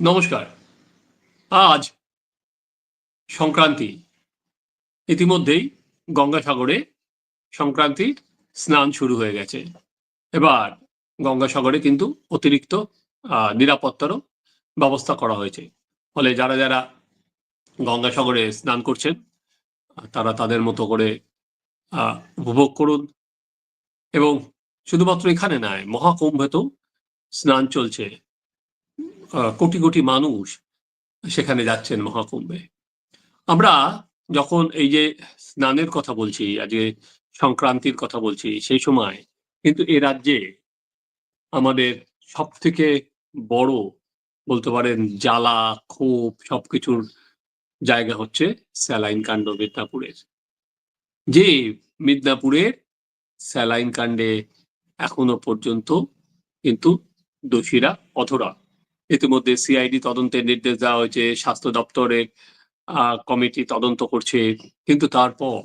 নমস্কার। আজ সংক্রান্তি। ইতিমধ্যেই গঙ্গাসাগরে সংক্রান্তির স্নান শুরু হয়ে গেছে। এবার গঙ্গাসাগরে কিন্তু অতিরিক্ত নিরাপত্তারও ব্যবস্থা করা হয়েছে। ফলে যারা যারা গঙ্গাসাগরে স্নান করছেন, তারা তাদের মতো করে উপভোগ করুন। এবং শুধুমাত্র এখানে নয়, মহাকুম্ভেতেও স্নান চলছে। কোটি কোটি মানুষ সেখানে যাচ্ছেন মহাকুম্ভে। আমরা যখন এই যে স্নানের কথা বলছি আজকে সংক্রান্তির কথা বলছি, সেই সময় কিন্তু এ রাজ্যে আমাদের সব থেকে বড় বলতে পারেন জ্বালা, ক্ষোভ সবকিছুর জায়গা হচ্ছে স্যালাইন কাণ্ড, মিদনাপুরের। যে মিদনাপুরের স্যালাইন কাণ্ডে এখনও পর্যন্ত কিন্তু দোষীরা অথরা ইতিমধ্যে সিআইডি তদন্তের নির্দেশ দেওয়া হয়েছে, স্বাস্থ্য দপ্তরের কমিটি তদন্ত করছে, কিন্তু তারপর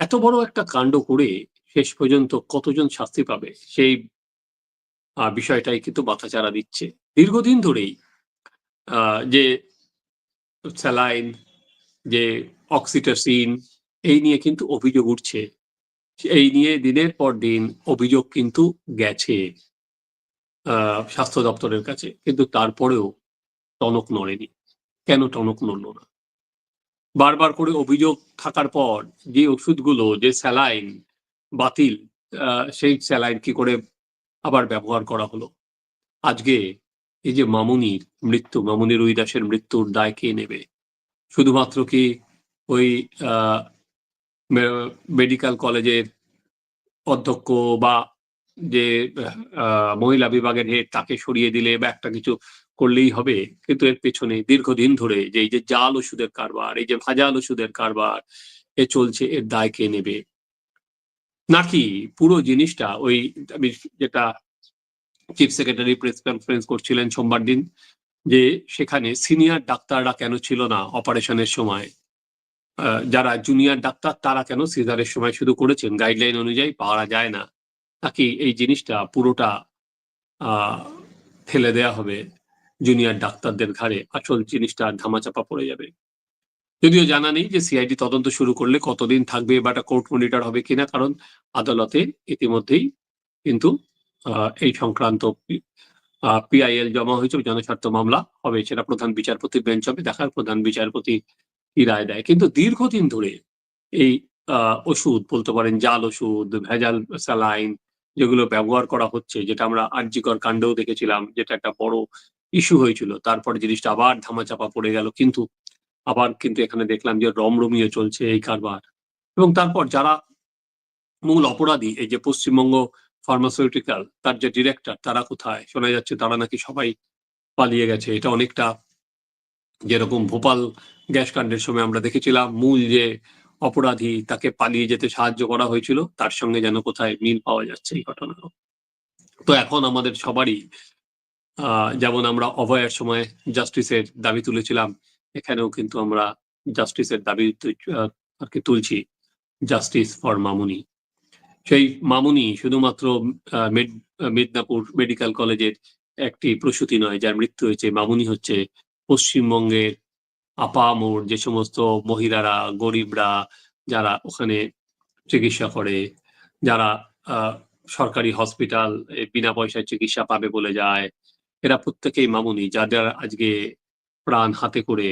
এত বড় একটা কাণ্ড করে শেষ পর্যন্ত কতজন শাস্তি পাবে, সেই বিষয়টাই কিন্তু মাথাচাড়া দিচ্ছে। দীর্ঘদিন ধরেই যে স্যালাইন, যে অক্সিটোসিন এই নিয়ে কিন্তু অভিযোগ উঠছে। এই নিয়ে দিনের পর দিন অভিযোগ কিন্তু গেছে স্বাস্থ্য দপ্তরের কাছে। কিন্তু তারপরেও টনক নড়েনি। কেন টনক নড়ল না? বারবার করে অভিযোগ থাকার পর যে ওষুধগুলো, যে স্যালাইন বাতিল সেই স্যালাইন কি করে আবার ব্যবহার করা হলো? আজকে এই যে মামুনির মৃত্যু, মামুনি রুই দাসের মৃত্যুর দায় কে নেবে? শুধুমাত্র কি ওই মেডিকেল কলেজের অধ্যক্ষ বা যে মহিলা বিভাগের হেড তাকে সরিয়ে দিলে বা একটা কিছু করলেই হবে। কিন্তু এর পেছনে দীর্ঘদিন ধরে যে, এই যে জাল ওষুধের কারবার, এই যে ভাজাল ওষুধের কারবার, এ চলছে, এর দায় কে নেবে? নাকি পুরো জিনিসটা ওই, আমি যেটা চিফ সেক্রেটারি প্রেস কনফারেন্স করছিলেন সোমবার দিন, যে সেখানে সিনিয়র ডাক্তাররা কেন ছিল না অপারেশনের সময়? যারা জুনিয়র ডাক্তার, তারা কেন সিজারের সময় শুধু করেছেন? গাইডলাইন অনুযায়ী পাওয়া যায় না। নাকি এই জিনিসটা পুরোটা ফেলে দেয়া হবে জুনিয়র ডাক্তারদের ঘাড়ে। আসল জিনিসটা ধামাচাপা পড়ে যাবে। যদিও জানা নেই যে সিআইডি তদন্ত শুরু করলে কতদিন থাকবে বা এটা কোর্ট মনিটর হবে কিনা, কারণ আদালতে ইতিমধ্যেই কিন্তু এই সংক্রান্ত পিআইএল জমা হয়েছে জনস্বার্থ মামলা হবে। সেটা প্রধান বিচারপতির বেঞ্চ হবে। দেখার প্রধান বিচারপতি কি রায় দেয়। কিন্তু দীর্ঘদিন ধরে এই ওষুধ বলতে পারেন, জাল ওষুধ, ভেজাল স্যালাইন যেগুলো ব্যবহার করা হচ্ছে, যেটা আমরা আর্যিকর কাণ্ডেও দেখেছিলাম, যেটা একটা বড় ইস্যু হয়েছিল। তারপরে জিনিসটা আবার ধামাচাপা পড়ে গেল। কিন্তু আবার কিন্তু এখানে দেখলাম যে রমরমিয়ে চলছে এই কারবার। এবং তারপর যারা মূল অপরাধী, এই যে পশ্চিমবঙ্গ ফার্মাসিউটিক্যাল, তার যে ডিরেক্টর, তারা কোথায়? শোনা যাচ্ছে তারা নাকি সবাই পালিয়ে গেছে। এটা অনেকটা যেরকম ভোপাল গ্যাস কাণ্ডের সময় আমরা দেখেছিলাম মূল যে অপরাধী তাকে পালিয়ে যেতে সাহায্য করা হয়েছিল, তার সঙ্গে যেন কোথায় মিল পাওয়া যাচ্ছে এই ঘটনা তো এখন আমাদের সবারই যেমন আমরা অভয়ের সময় জাস্টিসের দাবি তুলেছিলাম, এখানেও কিন্তু আমরা জাস্টিসের দাবি আর কি তুলছি জাস্টিস ফর মামুনি। সেই মামুনি শুধুমাত্র মেদিনীপুর মেডিকেল কলেজের একটি প্রসূতি নয়, যার মৃত্যু হয়েছে, মামুনি হচ্ছে পশ্চিমবঙ্গের আপামোর যে সমস্ত মহিলারা, গরিবরা যারা ওখানে চিকিৎসা করে, যারা সরকারি হসপিটাল বিনা পয়সায় চিকিৎসা পাবে বলে যায়, এরা প্রত্যেকেই মামুনি, যাদের আজকে প্রাণ হাতে করে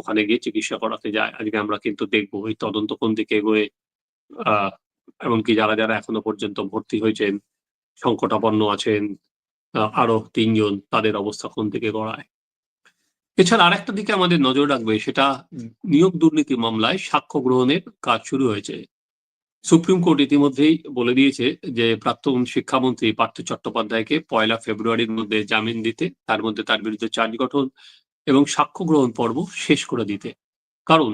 ওখানে গিয়ে চিকিৎসা করাতে যায়। আজকে আমরা কিন্তু দেখব এই তদন্ত কোন দিকে এগোয়ে আহ এমনকি যারা যারা এখনও পর্যন্ত ভর্তি হয়েছেন, সংকটাপন্ন আছেন আরও তিনজন, তাদের অবস্থা কোন দিকে গড়ায়? এছাড়া আরেকটা দিকে আমাদের নজর রাখবে, সেটা নিয়োগ দুর্নীতি মামলায় সাক্ষ্য গ্রহণের কাজ শুরু হয়েছে। সুপ্রিম কোর্ট ইতিমধ্যেই বলে দিয়েছে যে, প্রাক্তন শিক্ষামন্ত্রী পার্থ চট্টোপাধ্যায়কে পয়লা ফেব্রুয়ারির মধ্যে জামিন দিতে, তার মধ্যে তার বিরুদ্ধে চার্জ গঠন এবং সাক্ষ্য গ্রহণ পর্ব শেষ করে দিতে। কারণ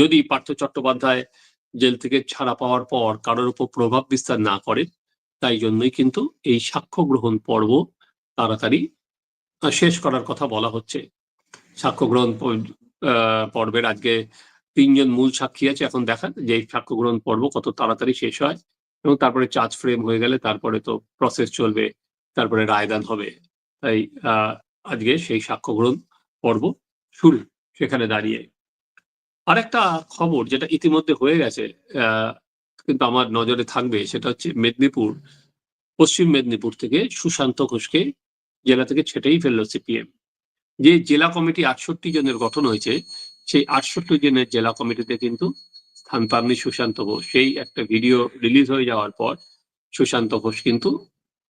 যদি পার্থ চট্টোপাধ্যায় জেল থেকে ছাড়া পাওয়ার পর কারোর উপর প্রভাব বিস্তার না করে, তাই জন্যই কিন্তু এই সাক্ষ্য গ্রহণ পর্ব তাড়াতাড়ি শেষ করার কথা বলা হচ্ছে। সাক্ষ্য গ্রহণ পর্বের আজকে তিনজন মূল সাক্ষী আছে। এখন দেখা যে সাক্ষ্য গ্রহণ পর্ব কত তাড়াতাড়ি শেষ হয় এবং তারপরে চার্জ ফ্রেম হয়ে গেলে তারপরে তো প্রসেস চলবে, তারপরে রায়দান হবে। তাই আজকে সেই সাক্ষ্য গ্রহণ পর্ব শুরু সেখানে দাঁড়িয়ে। আরেকটা খবর যেটা ইতিমধ্যে হয়ে গেছে কিন্তু আমার নজরে থাকবে সেটা হচ্ছে মেদিনীপুর, পশ্চিম মেদিনীপুর থেকে সুশান্ত ঘোষকে জেলা থেকে ছেটেই ফেলল সিপিএম। যে জেলা কমিটি আটষট্টি জনের গঠন হয়েছে, সেই আটষট্টি জনের জেলা কমিটিতে কিন্তু স্থান পাননি সুশান্ত ঘোষ। সেই একটা ভিডিও রিলিজ হয়ে যাওয়ার পর সুশান্ত ঘোষ কিন্তু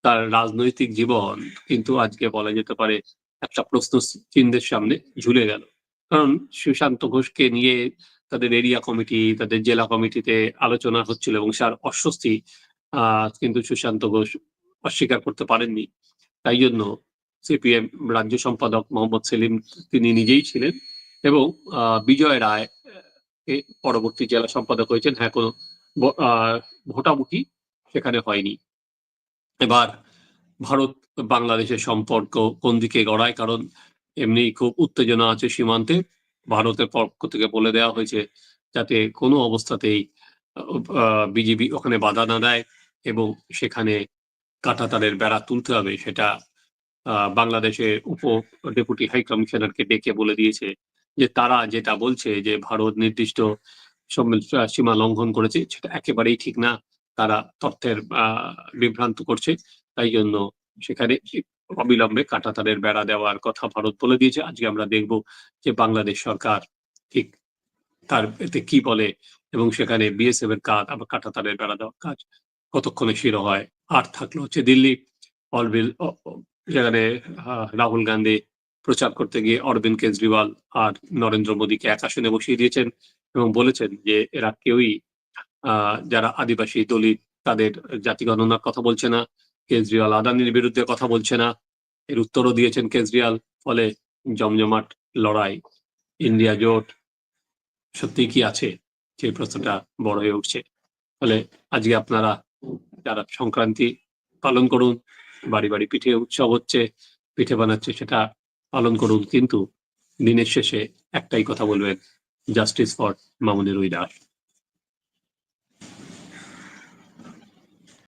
তার রাজনৈতিক জীবন কিন্তু আজকে বলা যেতে পারে একটা প্রশ্ন চিহ্নের সামনে ঝুলে গেল। কারণ সুশান্ত ঘোষকে নিয়ে তাদের এরিয়া কমিটি, তাদের জেলা কমিটিতে আলোচনা হচ্ছিল এবং স্যার অস্বস্তি কিন্তু সুশান্ত ঘোষ অস্বীকার করতে পারেননি। তাই জন্য সিপিএম রাজ্য সম্পাদক মোহাম্মদ সেলিম তিনি নিজেই ছিলেন এবং বিজয় রায় পরবর্তী জেলা সম্পাদক হয়েছেন। হ্যাঁ কোনো ভোটাভুটি সেখানে হয়নি। এবার ভারত বাংলাদেশের সম্পর্ক কোন দিকে গড়ায়? কারণ এমনি খুব উত্তেজনা আছে সীমান্তে। ভারতের পক্ষ থেকে বলে দেওয়া হয়েছে যাতে কোনো অবস্থাতেই বিজেপি ওখানে বাধা না দেয় এবং সেখানে কাঁটাতারের বেড়া তুলতে হবে, সেটা বাংলাদেশের উপ ডেপুটি হাই কমিশনারকে ডেকে বলে দিয়েছে যে তারা যেটা বলছে যে ভারত নির্দিষ্ট সীমা লঙ্ঘন করেছে, সেটা একেবারেই ঠিক না। তারা তথ্যের বিভ্রান্ত করছে। তাই জন্য সেখানে অবিলম্বে কাঁটাতারের বেড়া দেওয়ার কথা ভারত বলে দিয়েছে। আজকে আমরা দেখব যে বাংলাদেশ সরকার ঠিক তার এতে কি বলে এবং সেখানে বিএসএফ এর কাজ, আবার কাঁটাতারের বেড়া দেওয়ার কাজ কতক্ষণে শিরো হয় আর থাকল হচ্ছে দিল্লি অলবিল অ- অ- যেখানে রাহুল গান্ধী প্রচার করতে গিয়ে অরবিন্দ কেজরিওয়াল আর নরেন্দ্র মোদীকে এক আসনে বসিয়ে দিয়েছেন এবং বলেছেন যে এরা কেউই যারা আদিবাসী দলিত তাদের জাতি গণনার কথা বলছে না, কেজরিওয়াল আদানির বিরুদ্ধে কথা বলছে না, এর উত্তরও দিয়েছেন কেজরিওয়াল, ফলে জমজমাট লড়াই, ইন্ডিয়া জোট সত্যি কি আছে? সেই প্রশ্নটা বড় হয়ে উঠছে। ফলে আজকে আপনারা যারা সংক্রান্তি পালন করুন, বাড়ি বাড়ি পিঠে উৎসব হচ্ছে, পিঠে বানাচ্ছে, সেটা পালন করুন। কিন্তু দিনের শেষে একটাই কথা বলবেন জাস্টিস ফর মামুনের উইদাস